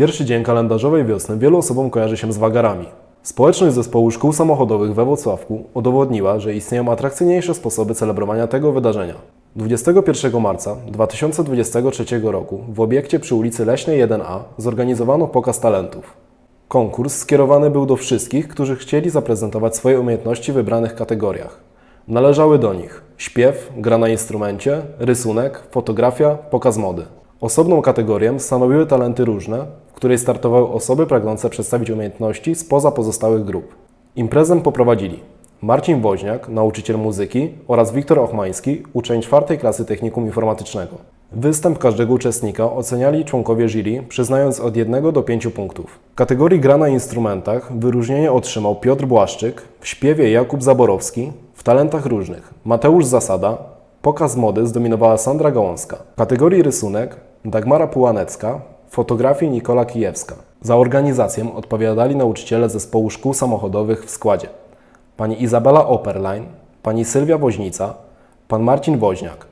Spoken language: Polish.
Pierwszy dzień kalendarzowej wiosny wielu osobom kojarzy się z wagarami. Społeczność zespołu szkół samochodowych we Wrocławku udowodniła, że istnieją atrakcyjniejsze sposoby celebrowania tego wydarzenia. 21 marca 2023 roku w obiekcie przy ulicy Leśnej 1A zorganizowano pokaz talentów. Konkurs skierowany był do wszystkich, którzy chcieli zaprezentować swoje umiejętności w wybranych kategoriach. Należały do nich śpiew, gra na instrumencie, rysunek, fotografia, pokaz mody. Osobną kategorię stanowiły talenty różne, w której startowały osoby pragnące przedstawić umiejętności spoza pozostałych grup. Imprezę poprowadzili Marcin Woźniak, nauczyciel muzyki oraz Wiktor Ochmański, uczeń czwartej klasy technikum informatycznego. Występ każdego uczestnika oceniali członkowie jury, przyznając od 1 do 5 punktów. W kategorii gra na instrumentach wyróżnienie otrzymał Piotr Błaszczyk, w śpiewie Jakub Zaborowski, w talentach różnych Mateusz Zasada, pokaz mody zdominowała Sandra Gałązka. W kategorii rysunek Dagmara Pułanecka, fotografii Nikola Kijewska. Za organizację odpowiadali nauczyciele zespołu szkół samochodowych w składzie. Pani Izabela Operlein, pani Sylwia Woźnica, pan Marcin Woźniak,